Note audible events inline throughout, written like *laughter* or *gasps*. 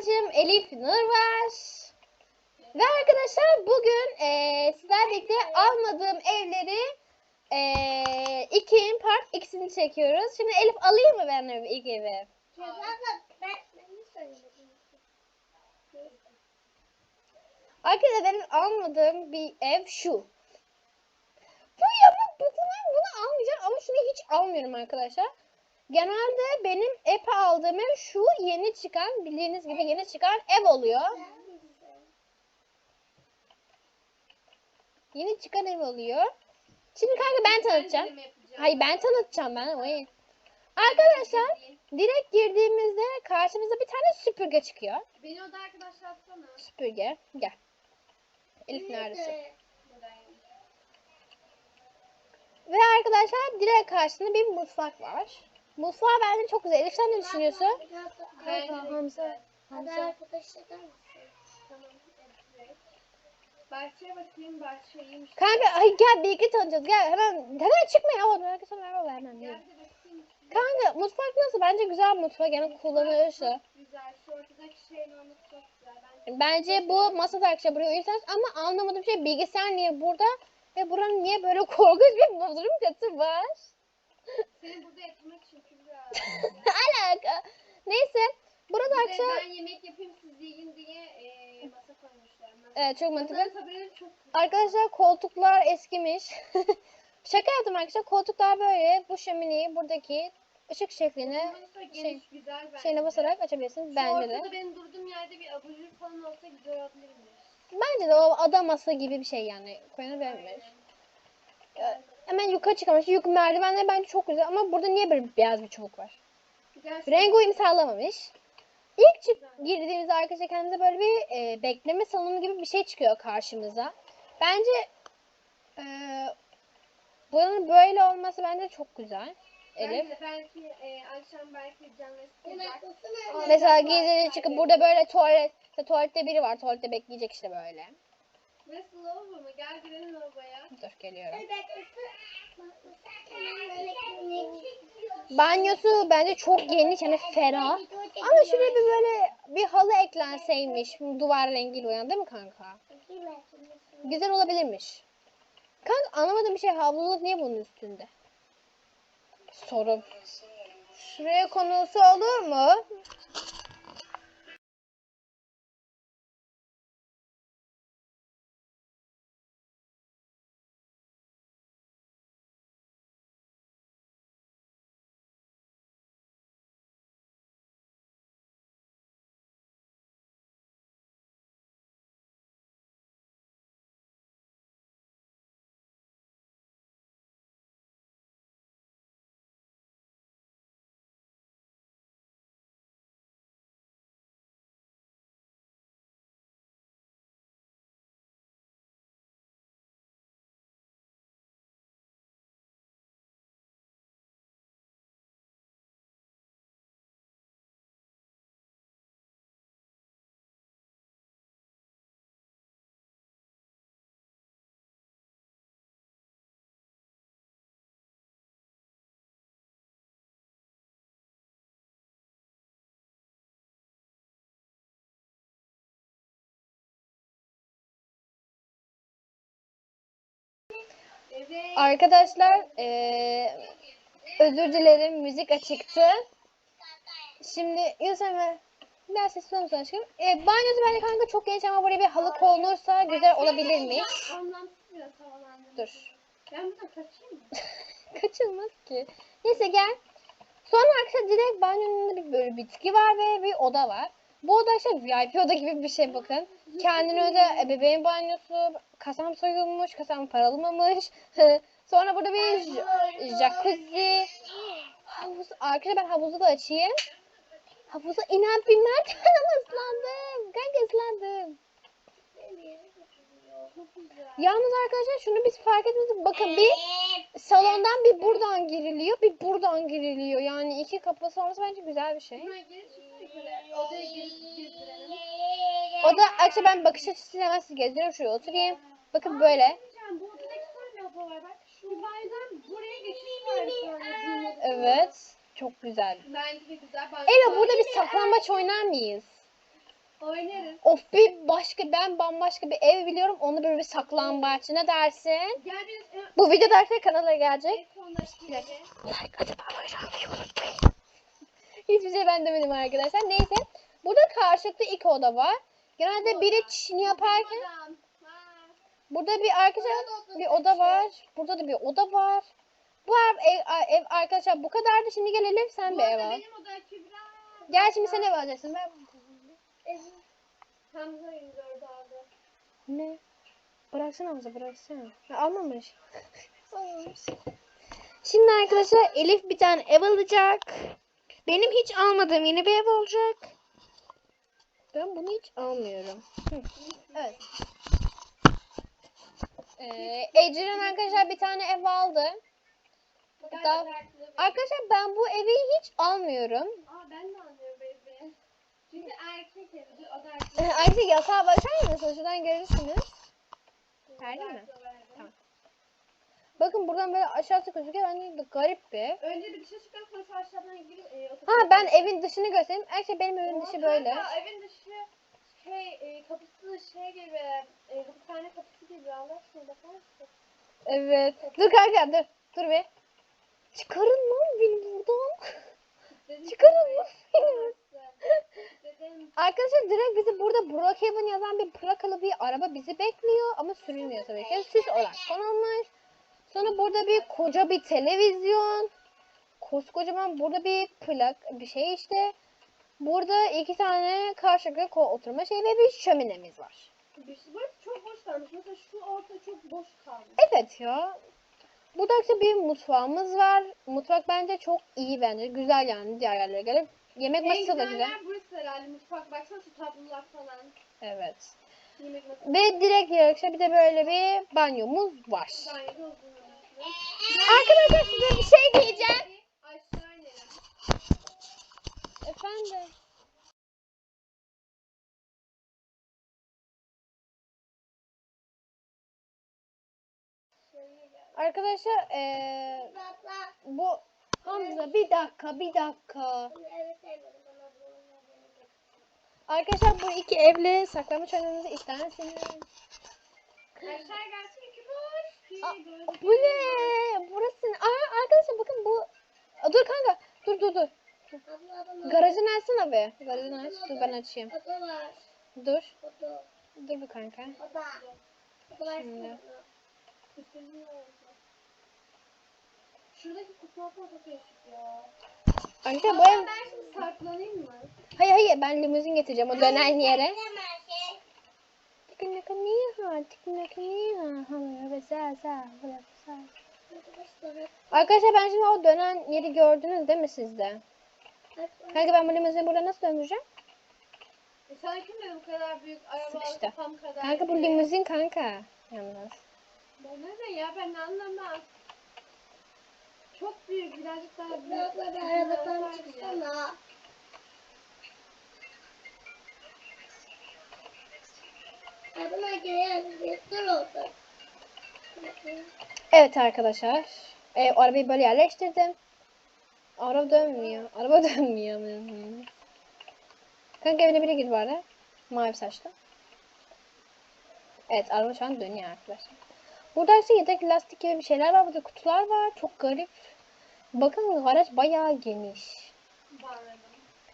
Kardeşim Elif Nur var. Ve arkadaşlar bugün eee sizlerle birlikte almadığım evleri eee iki part ikisini çekiyoruz. Şimdi Elif alayım mı ben evi, ilk evi? Arkadaşlar benim almadığım bir ev şu. Bu ya bu, bu- bunu, bunu almayacağım ama şunu hiç almıyorum arkadaşlar. Genelde benim hep aldığım ev şu yeni çıkan bildiğiniz gibi yeni çıkan ev oluyor. Yeni çıkan ev oluyor. Şimdi kanka ben tanıtacağım. Hayır ben tanıtacağım ben. Hayır. Arkadaşlar direkt girdiğimizde karşımıza bir tane süpürge çıkıyor. Beni oda arkadaşlar atsana. Süpürge. Gel. Elif neredesin? Ve arkadaşlar direkt karşısında bir mutfak var. Mutfağı bence çok güzel. Elif sen ne düşünüyorsun? De Hamza. Hamza. Tamam. evet. Bahçeye bakayım. Bahçe iyiymiş. Kanka ay gel birlikte tanıyacağız. Gel hemen hemen çıkma ya. Oğlum, Herkese merhaba hemen. Bakayım. Kanka mutfak nasıl? Bence güzel mutfak. Yani kullanılırsa. Çok güzel. Şu ortadaki şeyin olması çok güzel. Bence bu masa arkadaşlar buraya uyursanız ama anlamadığım şey bilgisayar niye burada ve buranın niye böyle *laughs* korkunç bir bodrum katı var? senin burada Kübra. Alaka. Neyse. Burada de arkadaşlar ben yemek yapayım siz yiyin diye e, masa koymuşlar. Evet çok mantıklı. Çok Arkadaşlar koltuklar eskimiş. *laughs* Şaka yaptım arkadaşlar. Koltuklar böyle bu şömineyi buradaki ışık şeklini geniş, şey- güzel şeyine basarak açabilirsiniz. Şu Bence de. benim durduğum yerde bir abajur falan olsa güzel olabilirmiş. Bence de o ada masa gibi bir şey yani. Koyulabilir. Ee, Hemen yukarı çıkamış. Yük merdivenler bence çok güzel ama burada niye böyle beyaz bir çubuk var? Güzel Renk uyum sağlamamış. İlk çık girdiğimizde arkadaşlar kendimize böyle bir e, bekleme salonu gibi bir şey çıkıyor karşımıza. Bence e, bunun böyle olması bence çok güzel. Elif. Belki e, akşam belki canlı. Mesela gizlice çıkıp burada böyle tuvalet, tuvalette biri var. Tuvalette bekleyecek işte böyle. Nasıl lavabo mu? Gel girelim lavaboya. Dur geliyorum. Banyosu bence çok geniş hani ferah. Ama şuraya bir böyle bir halı eklenseymiş. Duvar rengiyle uyan değil mi kanka? Güzel olabilirmiş. Kanka anlamadığım bir şey havluluk niye bunun üstünde? Sorum. Şuraya konusu olur mu? Arkadaşlar eee, özür dilerim müzik açıktı. Şimdi Yusuf Emre biraz sessiz olur musun aşkım? E, banyosu bence kanka çok geniş ama buraya bir halı konulursa güzel olabilirmiş. Dur. Ben buradan kaçayım mı? *laughs* Kaçılmaz ki. Neyse gel. Sonra arkadaşlar direkt banyonun bir böyle bitki var ve bir oda var. Bu oda işte VIP oda gibi bir şey bakın. Kendine öde ebeveyn banyosu, kasam soyulmuş, kasam paralamamış. *laughs* Sonra burada bir jacuzzi. Havuz. Arkadaşlar ben havuzu da açayım. Havuza inen binlerken *laughs* ıslandım. Kanka ıslandım. Yalnız arkadaşlar şunu biz fark etmedik. Bakın bir salondan bir buradan giriliyor, bir buradan giriliyor. Yani iki kapısı olması bence güzel bir şey. Yukarı. Odaya girip girdirelim. O da arkadaşlar ben bakış açısıyla sizi gezdiriyorum. Şuraya oturayım. Bakın böyle. Bu. Bak şuradan buraya geçiş var. Evet. Çok güzel. Bence de güzel. Ela burada bir saklambaç oynar mıyız? Oynarız. Of bir başka ben bambaşka bir ev biliyorum. Onu böyle bir saklambaç. Ne dersin? Gel biz Bu video da arkadaşlar kanala gelecek. en. Like atıp abone olmayı unutmayın. Hiçbir şey ben demedim arkadaşlar. Neyse. Burada karşılıklı iki oda var. Genelde biri çişini yaparken burada bir arkadaşlar bir oda var. Burada da bir oda var. Bu ev, ev, ev arkadaşlar bu kadardı. Şimdi gelelim sen bir ev al. benim oda Kübra. Gel şimdi sen ev alacaksın. Ben... Hamza 24 aldı. Ne? Bıraksana Hamza bıraksana. Almamış. Almamış. Şimdi arkadaşlar Elif bir tane ev alacak. Benim hiç almadığım yeni bir ev olacak. Ben bunu hiç almıyorum. Hı. Evet. Ee, Ecrin arkadaşlar bir tane ev aldı. Daha- Arkadaşlar ben bu evi hiç almıyorum. Aa ben de anlıyorum bebeği. Çünkü erkek evi, o da erkek. Ayrıca yatağa bakar mısınız? Şuradan görürsünüz. Verdin mi? Bakın buradan böyle aşağısı gözüküyor. Bence de garip bir. Önce bir dışarı çıkalım sonra aşağıdan girip e, Ha ben evin dışını göstereyim. Arkadaşlar benim evin dışı böyle. kanka, evin dışı şey e, kapısı şey gibi e, hapishane kapısı gibi Allah aşkına bakar mısın? Evet. Dur kanka dur. Dur be. Çıkarın lan beni buradan. Dedim, Çıkarın lan beni. Arkadaşlar direkt bizi burada Brookhaven yazan bir plakalı bir araba bizi bekliyor ama sürülmüyor tabii ki. Süs olarak konulmuş. Sonra burada bir koca bir televizyon. Koskocaman burada bir plak bir şey işte. Burada iki tane karşılıklı oturma şey ve bir şöminemiz var. burası çok boş kalmış. Mesela şu orta çok boş kalmış. Evet ya. Burada işte bir mutfağımız var. Mutfak bence çok iyi bence. Güzel yani diğer yerlere göre. Yemek En masası da güzel yer burası herhalde mutfak. Baksana şu tablolar falan. Evet. Yemek masası. Ve direkt yarıkça bir de böyle bir banyomuz var. Banyoda uzun. Arkadaşlar size bir şey diyeceğim. Efendim. Arkadaşlar eee bu Hamza bir dakika bir dakika. Arkadaşlar bu iki evli saklambaç oynamamızı ister misiniz? Aşağı gelsin ki boş. Bu ne? Burası ne? Aa, arkadaşlar bakın bu. Aa, dur kanka. Dur dur. Garajını açsana be. Garajını aç. Dur ben açayım. Dur. Dur bir kanka. Şimdi. Şuradaki kutu çok ya. Arkadaşlar bu ev... ben şimdi saklanayım mı? Hayır hayır ben limuzin getireceğim o dönen yere. şey. Tıkınakaniha, tıkınakaniha, hamura besa, sa, bırak, sa. Arkadaşlar ben şimdi o dönen yeri gördünüz değil mi siz de? Kanka ben bu limuzini burada nasıl döndüreceğim? E sana kim dedi bu kadar büyük araba Sıkıştı. kafam kadar? Kanka bu limuzin kanka. Yalnız. Bana ne ya ben anlamam. Çok büyük birazcık daha büyük. Abla da arabadan çıksana. Abla gel. Yeter oldu. Evet arkadaşlar. E, arabayı böyle yerleştirdim. Araba dönmüyor. Araba *laughs* dönmüyor. Kanka evine biri gir bari. Mavi saçlı. Evet araba şu an dönüyor arkadaşlar. Burada ise yedek lastik gibi bir şeyler var. Burada kutular var. Çok garip. Bakın araç bayağı geniş.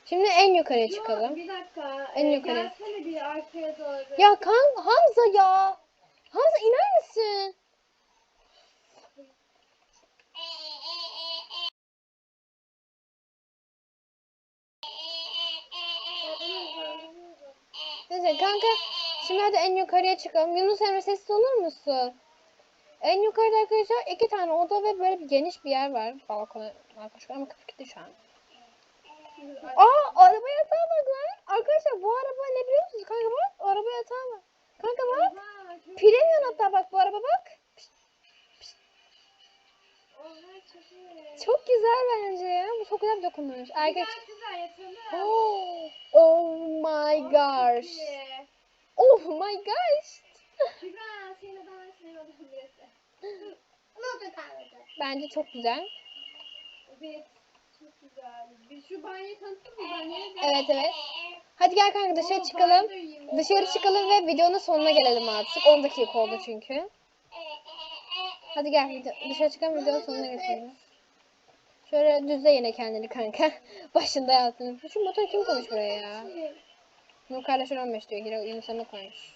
Şimdi en yukarıya Yo, çıkalım. bir dakika. En e, yukarı. Bir arkaya doğru. Ya kan Hamza ya. Hamza iner misin? Neyse kanka şimdi hadi en yukarıya çıkalım. Yunus Emre sessiz olur musun? En yukarıda arkadaşlar iki tane oda ve böyle bir geniş bir yer var. Balkona arkadaşlar ama kapı kilitli şu an. Aa araba yatağı bak lan. Arkadaşlar bu araba ne biliyor musunuz? Kanka bak araba yatağı var. Kanka bak. Premium hatta bak bu araba bak. çok iyi. Çok güzel bence ya. Bu çok güzel bir dokunuş. Erkek. Yatalım. *gasps* Oh, oh my gosh. iyi. Oh my gosh. Kübra senin odan senin odan birisi. Ama oda kalmadı. Bence çok güzel. Bir Çok güzel. Biz şu banyoyu tanıttın mı? Banyoyu Evet evet. Hadi gel kanka dışarı çıkalım. Dışarı çıkalım ve videonun sonuna gelelim artık. 10 dakika oldu çünkü. Hadi gel dışarı çıkalım videonun sonuna geçelim. Şöyle düzle yine kendini kanka. *laughs* Başında yazdın. Şu motor kim koymuş buraya ya? Nur kardeşler 15 diyor. Hira Yunus Emre koymuş.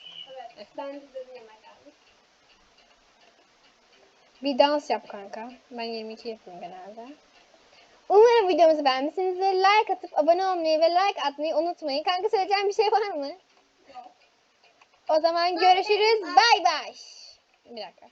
Evet. Ben dedim yemek geldim. Bir dans yap kanka. Ben 22 yapıyorum genelde. Umarım videomuzu beğenmişsinizdir. Like atıp abone olmayı ve like atmayı unutmayın. Kanka söyleyeceğim bir şey var mı? Yok. O zaman görüşürüz. Bay bay. Bir dakika.